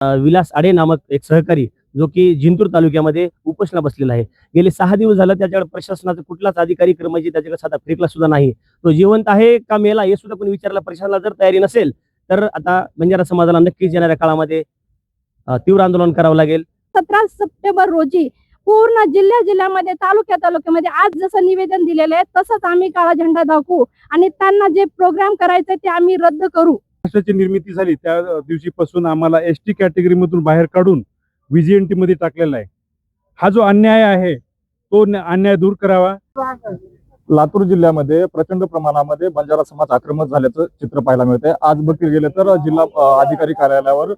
विलास आडे नामक एक सहकारी जो की जिंतूर तालुक्यामध्ये उपोषणा बसलेला आहे. गेले सहा दिवस झालं त्याच्याकडे प्रशासनाचा कुठलाच अधिकारी कर्मचारी त्याच्याकडे साधा फिरकला सुद्धा नाही. तो जिवंत आहे का मेला हे सुद्धा कोणी विचारला. प्रशासनाला जर तयारी नसेल तर आता बंजारा समाजाला नक्कीच येणाऱ्या काळामध्ये तीव्र आंदोलन करावं लागेल. सतरा सप्टेंबर रोजी पूर्ण जिल्ह्या जिल्ह्यामध्ये तालुक्या तालुक्यामध्ये आज जसं निवेदन दिलेलं आहे तसंच आम्ही काळा झेंडा दाखवू आणि त्यांना जे प्रोग्राम करायचे ते आम्ही रद्द करू. महाराष्ट्राची निर्मिती झाली? त्या दिवशीपासून आम्हाला एस टी कॅटेगरीमधून बाहेर काढून व्हीजीएनटी मध्ये टाकलेला आहे. हा जो अन्याय आहे तो अन्याय दूर करावा. लातूर जिल्ह्यामध्ये प्रचंड प्रमाणामध्ये बंजारा समाज आक्रमक झाल्याचं चित्र पाहायला मिळतंय. आज बघितलं गेले तर जिल्हा अधिकारी कार्यालयावर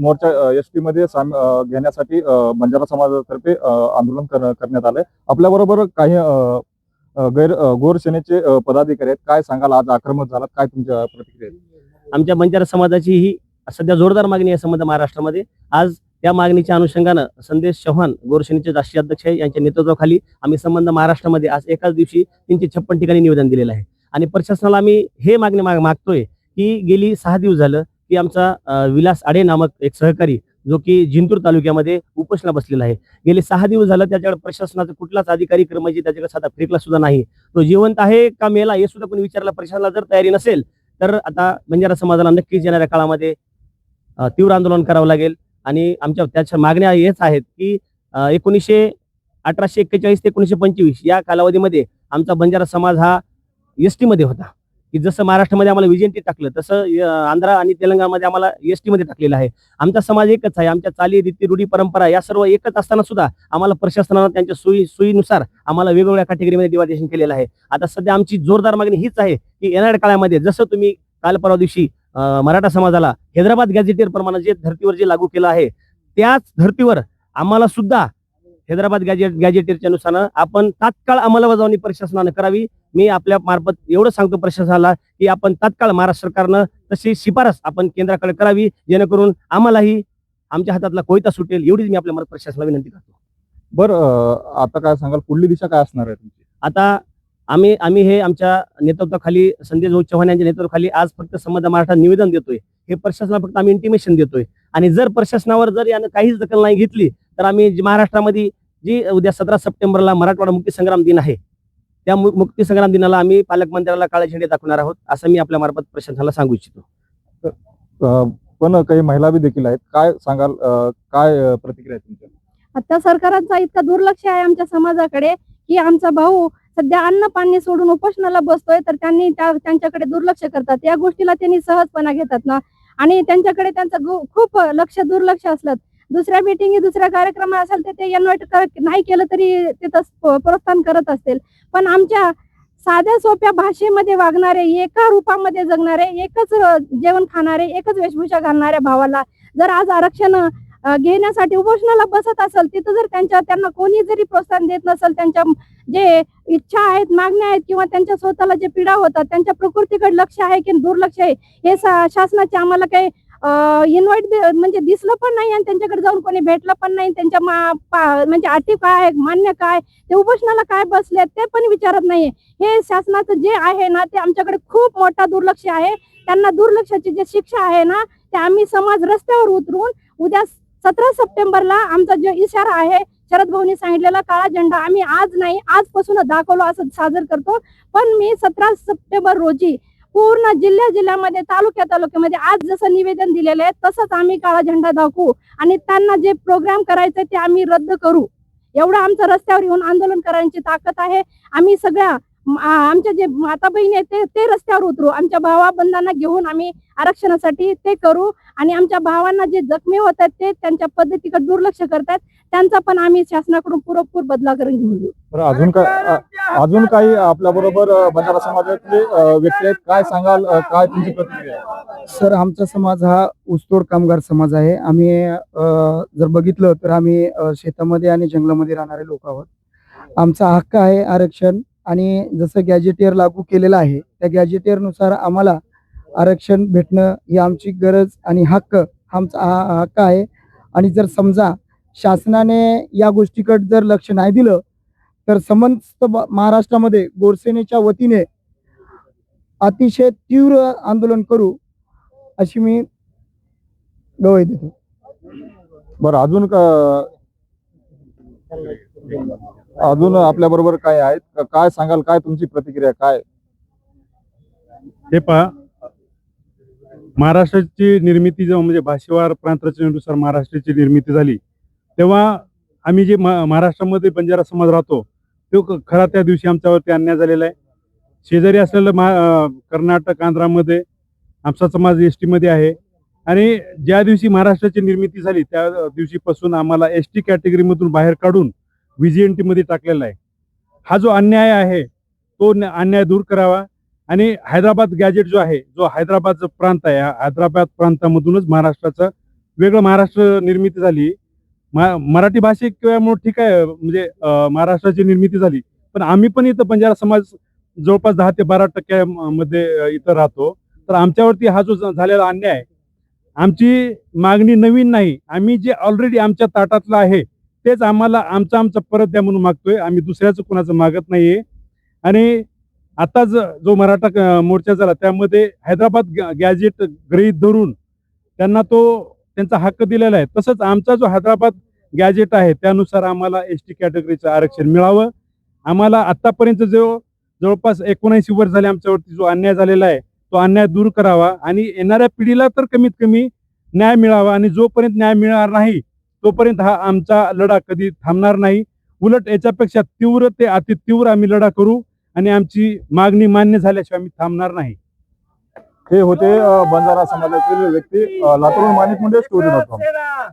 मोर्चा एस टी मध्ये साम- घेण्यासाठी बंजारा समाजातर्फे आंदोलन करण्यात आलंय. आपल्या बरोबर काही गैर गोर सेनेचे पदाधिकारी आहेत. काय सांगाल? आज आक्रमक झालात. काय तुमच्या प्रतिक्रिया आमच्या बंजारा समाजाची ही सध्या जोरदार मागणी आहे संबंध महाराष्ट्रामध्ये. आज त्या मागणीच्या अनुषंगानं संदेश चव्हाण गोरसेनेचे राष्ट्रीय अध्यक्ष आहे यांच्या नेतृत्वाखाली आम्ही संबंध महाराष्ट्रामध्ये आज एकाच दिवशी तीनशे छप्पन ठिकाणी निवेदन दिलेलं आहे. आणि प्रशासनाला आम्ही हे मागणी माग मागतोय की गेली सहा दिवस झालं की आमचा विलास आडे नामक एक सहकारी जो की जिंतूर तालुक्यामध्ये उपोषणा बसलेला आहे. गेले सहा दिवस झालं त्याच्याकडे प्रशासनाचा कुठलाच अधिकारी कर्मचारी त्याच्याकडे साधा फिरकला सुद्धा नाही. तो जिवंत आहे का मेला हे सुद्धा कोणी विचारला प्रशासनाला जर तयारी नसेल तर आता बंजारा समाजाला नक्कीच येणाऱ्या काळामध्ये तीव्र आंदोलन करावं लागेल. आणि आमच्या त्याच्या मागण्या हेच आहेत की एकोणीसशे अठराशे एक्केचाळीस ते एकोणीसशे पंचवीस या कालावधीमध्ये आमचा बंजारा समाज हा एसमध्ये होता. की जसं महाराष्ट्रामध्ये आम्हाला विजयंती टाकलं तसं आंध्रा आणि तेलंगणामध्ये आम्हाला एसमध्ये टाकलेलं आहे. आमचा समाज एकच आहे आमच्या चाली रीती रूढी परंपरा या सर्व एकच असताना सुद्धा आम्हाला प्रशासनानं त्यांच्या सोयी सोयीनुसार आम्हाला वेगवेगळ्या कॅटेगरीमध्ये डिवायडेशन केलेलं आहे. आता सध्या आमची जोरदार मागणी हीच आहे की येणाऱ्या काळामध्ये जसं तुम्ही काल परवा दिवशी मराठा समाजाला हैदराबाद गॅझेटियर प्रमाणे जे धर्तीवर जे लागू केलं आहे त्याच धर्तीवर आम्हाला सुद्धा हैदराबाद गॅजेट गॅजेटियरच्या नुसार आपण तात्काळ अंमलबजावणी प्रशासनानं करावी. मी आपल्या मार्फत एवढं सांगतो प्रशासनाला की आपण तात्काळ महाराष्ट्र सरकारनं तशी शिफारस आपण केंद्राकडे करावी. जेणेकरून आम्हालाही आमच्या हातातला कोयता सुटेल एवढीच मी आपल्या मार्फत प्रशासनाला विनंती करतो. बरं आता काय सांगाल? पुढली दिशा काय असणार आहे तुमची? आता आम्ही आम्ही हे आमच्या नेतृत्वाखाली संजय भाऊ चव्हाण यांच्या नेतृत्वाखाली आज फक्त संबंध महाराष्ट्रात निवेदन देतोय. हे प्रशासनाला फक्त आम्ही इंटिमेशन देतोय. आणि जर प्रशासनावर जर यानं काहीच दखल नाही घेतली तर आम्ही महाराष्ट्रामध्ये जी उद्या सतरा सप्टेंबरला मराठवाडा मुक्ती संग्राम दिन आहे त्या मु- मुक्ती संग्राम दिनाला आम्ही पालकमंत्र्याला काळे झेंडे दाखवणार आहोत असं मी आपल्या मार्फत प्रशासनाला सांगू इच्छितो. पण काही महिला बी देखील आहेत. काय सांगाल काय प्रतिक्रिया आहे तुमच्या? आता सरकारांचा इतका दुर्लक्ष आहे आमच्या समाजाकडे की आमचा भाऊ सध्या अन्न पाणी सोडून उपोषणाला बसतोय तर त्यांनी त्या- त्यांच्याकडे दुर्लक्ष करतात. या गोष्टीला त्यांनी सहजपणा घेतात ना. आणि त्यांच्याकडे त्यांचं खूप लक्ष दुर्लक्ष असलं दुसऱ्या मिटिंगी दुसऱ्या कार्यक्रम असेल तर ते इन्व्हाइट नाही केलं तरी ते प्रोत्साहन करत असतील. पण आमच्या साध्या सोप्या भाषेमध्ये वागणारे एका रूपामध्ये जगणारे एकच जेवण खाणारे एकच वेशभूषा घालणाऱ्या भावाला जर आज आरक्षण घेण्यासाठी उपोषणाला बसत असेल तिथं जर त्यांच्या त्यांना कोणी जरी प्रोत्साहन देत नसेल त्यांच्या जे इच्छा आहेत मागण्या आहेत किंवा त्यांच्या स्वतःला जे पीडा होतात त्यांच्या प्रकृतीकडे लक्ष आहे की दुर्लक्ष आहे हे शासनाचे आम्हाला काही इन्व्हाइट म्हणजे दिसलं पण नाही आणि त्यांच्याकडे जाऊन कोणी भेटलं पण नाही. त्यांच्या मा- पा- म्हणजे अटी काय आहे, मान्य काय ते उपोषणाला काय बसले ते पण विचारत नाही हे शासनाचं जे आहे ना ते आमच्याकडे खूप मोठा दुर्लक्ष आहे. त्यांना दुर्लक्षाची जी शिक्षा आहे ना ते आम्ही समाज रस्त्यावर उतरून उद्या सतरा सप्टेंबरला आमचा जो इशारा आहे शरद भाऊनी सांगितलेला काळा झेंडा आम्ही आज नाही आजपासूनच दाखवलो असं साजर करतो. पण मी सतरा सप्टेंबर रोजी पूर्ण जिल्ह्या जिल्ह्यामध्ये तालुक्या तालुक्यामध्ये आज जसं निवेदन दिलेलं आहे तसंच आम्ही काळा झेंडा दाखवू आणि त्यांना जे प्रोग्राम करायचे ते आम्ही रद्द करू. एवढं आमचं रस्त्यावर येऊन आंदोलन करायची ताकद आहे. आम्ही सगळ्या आमच्या जे माता बहिणी आहेत ते ते रस्त्यावर उतरू. आमच्या भावा बंधांना घेऊन आम्ही आरक्षणासाठी ते करू. आणि आमच्या भावांना जे जखमी होत आहेत ते त्यांच्या पद्धतीकडे दुर्लक्ष करतात त्यांचा पण आम्ही शासनाकडून पुरेपूर बदला करून घेऊन अजून काय अजून काही आपल्या बरोबर बंजारा समाजातले व्यक्ती आहेत? काय सांगाल काय तुमची प्रतिक्रिया? सर आमचा समाज हा ऊसतोड कामगार समाज आहे. आम्ही जर बघितलं तर आम्ही शेतामध्ये आणि जंगलामध्ये राहणारे लोक आहोत. आमचा हक्क आहे आरक्षण. आणि जसं गॅजेटियर लागू केलेलं आहे त्या गॅजेटियरनुसार आम्हाला आरक्षण भेटणं ही आमची गरज आणि हक्क आमचा हा हक्क आहे. आणि जर समजा शासनाने या गोष्टीकडे जर लक्ष नाही दिलं तर समस्त महाराष्ट्रामध्ये गोरसेनेच्या वतीने अतिशय तीव्र आंदोलन करू अशी मी गवई देतो. बरं अजून का अजून आपल्या बरोबर काय आहेत? काय सांगाल? काय तुमची प्रतिक्रिया? काय? हे पहा महाराष्ट्राची निर्मिती जेव्हा म्हणजे भाषेवार प्रांत रचनेनुसार महाराष्ट्राची निर्मिती झाली तेव्हा आम्ही जे महाराष्ट्रामध्ये बंजारा समाज राहतो तो खरा त्या दिवशी आमच्यावरती अन्याय झालेला आहे. शेजारी असलेलं महा कर्नाटक आंध्रामध्ये आमचा समाज एस टीमध्ये आहे. आणि ज्या दिवशी महाराष्ट्राची निर्मिती झाली त्या दिवशीपासून आम्हाला एस टी कॅटेगरीमधून बाहेर काढून व्ही जी टाकलेला आहे. हा जो अन्याय आहे तो अन्याय दूर करावा आणि हैदराबाद गॅजेट जो आहे जो हैदराबादचा प्रांत आहे हैदराबाद प्रांतामधूनच महाराष्ट्राचं वेगळं महाराष्ट्र निर्मिती झाली. मराठी मराठी किंवा ठीक आहे म्हणजे महाराष्ट्राची निर्मिती झाली. पण आम्ही पण इथं बंजारा समाज जवळपास दहा ते बारा टक्क्या मध्ये इथं राहतो. तर आमच्यावरती हा जो झालेला अन्याय आमची मागणी नवीन नाही. आम्ही जे ऑलरेडी आमच्या ताटातलं आहे तेच आम्हाला आमचं आमचं परत द्या म्हणून मागतोय. आम्ही दुसऱ्याचं कुणाचं मागत नाहीये. आणि आता जो मराठा मोर्चा झाला त्यामध्ये हैदराबाद गॅजेट गृहीत धरून त्यांना तो त्यांचा हक्क दिलेला आहे. तसंच आमचा जो हैदराबाद गॅजेट आहे त्यानुसार आम्हाला एस टी कॅटेगरीचं आरक्षण मिळावं. आम्हाला आत्तापर्यंत जो जवळपास एकोणऐंशी वर्ष झाले आमच्यावरती जो अन्याय झालेला आहे तो अन्याय दूर करावा. आणि येणाऱ्या पिढीला तर कमीत कमी न्याय मिळावा. आणि जोपर्यंत न्याय मिळणार नाही तोपर्यंत हा आमचा लढा कधी थांबणार नाही. उलट याच्यापेक्षा तीव्र ते अतितीव्र आम्ही लढा करू आणि आमची मागणी मान्य झाल्याशिवाय आम्ही थांबणार नाही. हे होते बंजारा समाजातील व्यक्ती Latur Manik Munde story dot com.